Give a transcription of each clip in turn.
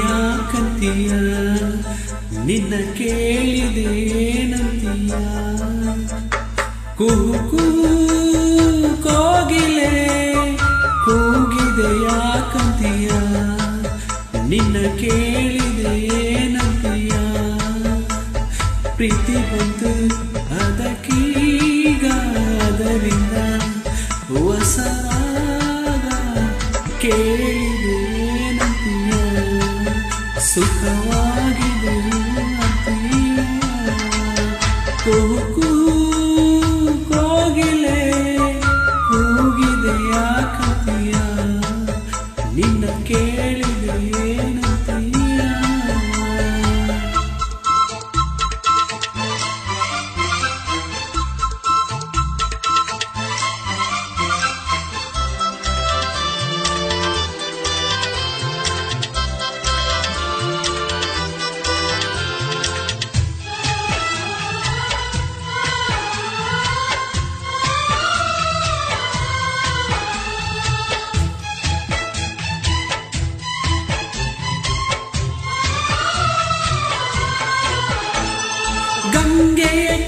ಯಾಕಂತೀಯ ನಿನ್ನ ಕೇಳಿದೇನಂತೀಯ ಕುಹು ಕೂಗು ಕೋಗಿಲೆ ಕೂಗಿದೆಯ ಯಾಕಂತೀಯ ನಿನ್ನ ಕೇಳಿದೇನಂತೀಯ ಪ್ರೀತಿ ಬಂತು ಅದಕ್ಕೀಗ ಅದರಿಂದ ಹೊಸ ಕೇಳಿದೇನಂತೀಯ ಕೂಗು ಕೋಗಿಲೆ ಕೂಗಿದೆ ಯಾಕಂತೀಯ ನಿನ್ನ ಕೇಳಿದೆ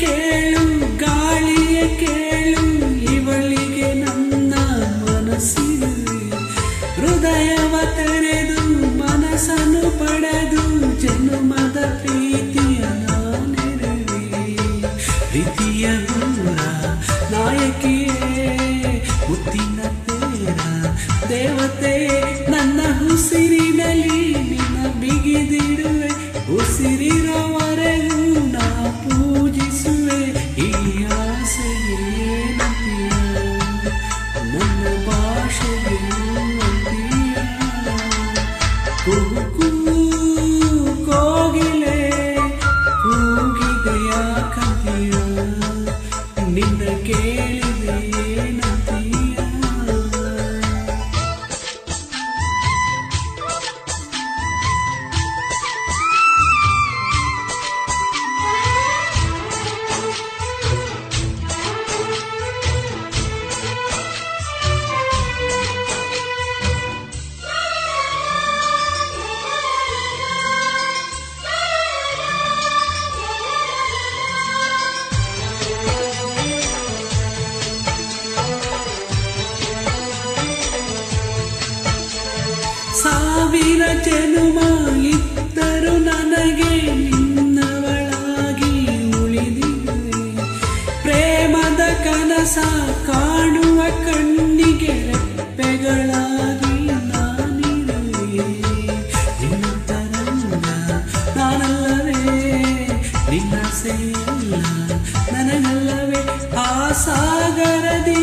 ಕೇಳು ಗಾಳಿಯ ಕೇಳು ಇವಳಿಗೆ ನನ್ನ ಮನಸ್ಸಿನಲ್ಲಿ ಹೃದಯವ ತೆರೆದು ಮನಸ್ಸನ್ನು ಪಡೆದು ಜನ್ಮದ ಪ್ರೀತಿಯ ಪ್ರೀತಿಯ ಸಾವಿರ ಜನುಮ ಇದ್ದರು ನನಗೆ ನಿನ್ನವಳಾಗಿ ಉಳಿದಿದೆ ಪ್ರೇಮದ ಕನಸ ಕಾಣುವ ಕಣ್ಣಿಗೆ ರೆಪ್ಪೆಗಳಾಗಿ ನಾನಿರುವೆ. ನಿನ್ನ ತರಂಗ ನಾನಲ್ಲವೇ, ನಿನ್ನ ಸೇಲ್ಲ ನನಗಲ್ಲವೇ. ಆ ಸಾಗರದಿ